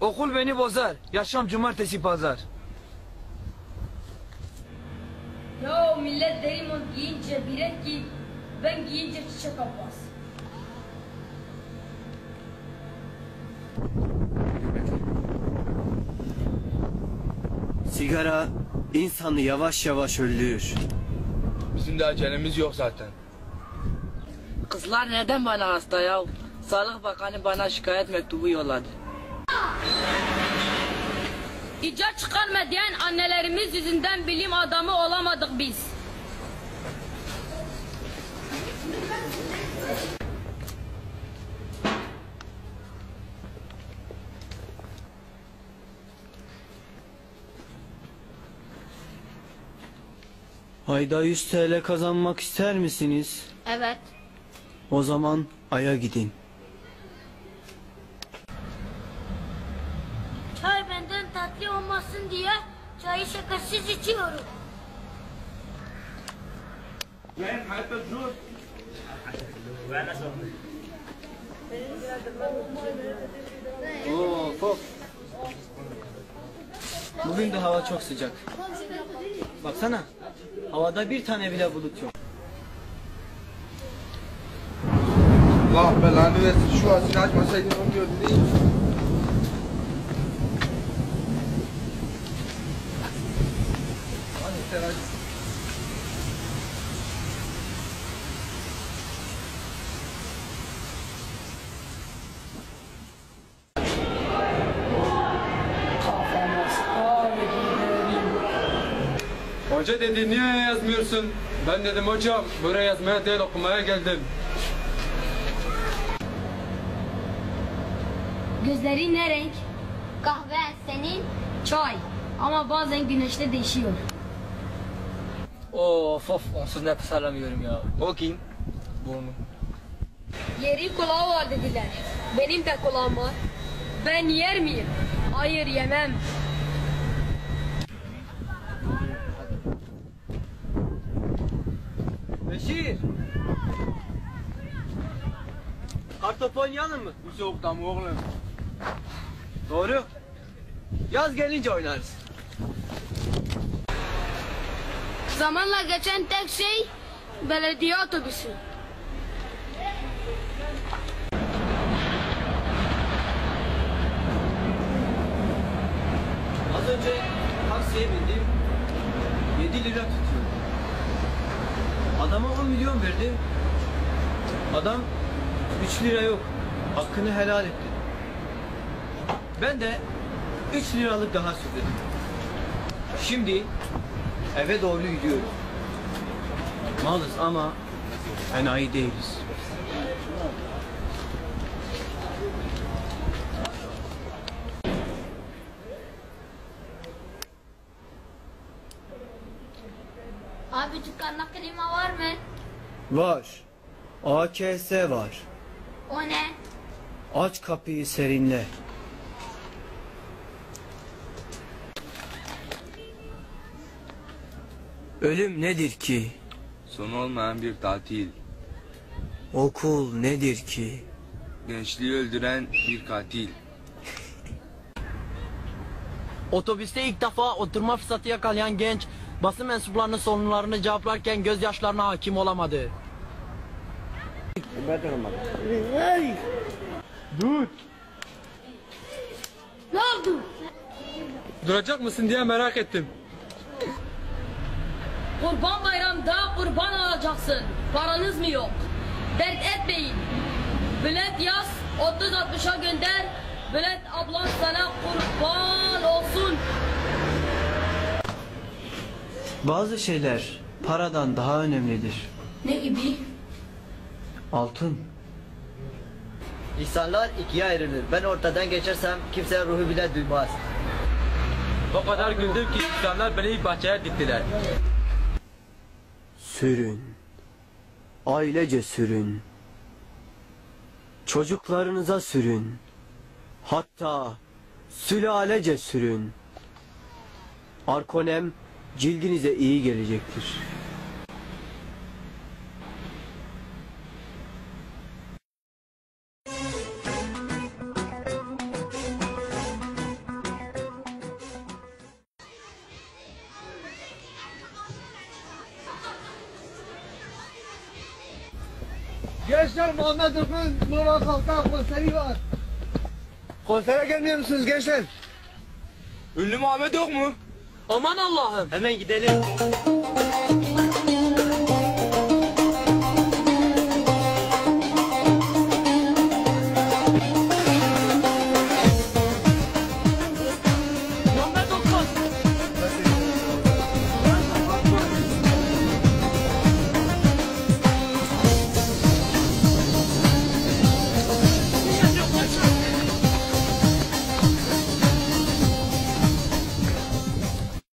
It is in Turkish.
Okul beni bozar. Yaşam cumartesi pazar. Ya millet Derimon giyince biret giy, ben giyince çiçek abbas. Sigara insanı yavaş yavaş öldürür. Bizim de acelemiz yok zaten. Kızlar neden bana hasta ya? Sağlık Bakanı bana şikayet mektubu yolladı. İcat çıkarma diyen annelerimiz yüzünden bilim adamı olamadık biz. Ayda 100 TL kazanmak ister misiniz? Evet. O zaman Ay'a gidin. Olmasın diye çayı şakasız içiyorum. Oo, of. Bugün de hava çok sıcak. Baksana. Havada bir tane bile bulut yok. Allah belanı versin. Şu asını açmasaydın olmuyordu değil mi? Aç. Hoca dedi niye yazmıyorsun? Ben dedim hocam buraya yazmaya değil okumaya geldim. Gözleri ne renk? Kahve senin. Çay. Ama bazen güneşte değişiyor. Of of onsuz nefes alamıyorum ya. O kim? Burnu. Yeri kulağı var dediler. Benim de kulağım var. Ben yer miyim? Hayır yemem. Beşir. Kartop oynayalım mı? Bu soğukta mı oğlum? Doğru. Yaz gelince oynarız. Zamanla geçen tek şey belediye otobüsü. Az önce taksiye bindim. 7 lira tutuyor. Adama 10 milyon verdim. Adam 3 lira yok. Hakkını helal etti. Ben de 3 liralık daha sürdüm. Şimdi eve doğru gidiyorum. Malız ama enayi değiliz. Abi dükkanda klima var mı? Var. AKS var. O ne? Aç kapıyı serinle. Ölüm nedir ki? Son olmayan bir tatil. Okul nedir ki? Gençliği öldüren bir katil. Otobüste ilk defa oturma fırsatı yakalayan genç basın mensuplarının sorunlarını cevaplarken gözyaşlarına hakim olamadı. Ne oldu? Duracak mısın diye merak ettim. Kurban bayramda kurban alacaksın. Paranız mı yok? Dert etmeyin. Bilet yaz 30-60'a gönder. Bilet ablan sana kurban olsun. Bazı şeyler paradan daha önemlidir. Ne gibi? Altın. İnsanlar ikiye ayrılır. Ben ortadan geçersem kimse ruhu bile duymaz. O kadar güldüm ki insanlar beni bahçeye diktiler. Sürün. Ailece sürün. Çocuklarınıza sürün. Hatta sülalece sürün. Arkonem cildinize iyi gelecektir. Gençler Muhammed Ökün Nurhan Kalkan konseri var. Konsere gelmiyor musunuz gençler? Ünlü Muhammed yok mu? Aman Allah'ım. Hemen gidelim.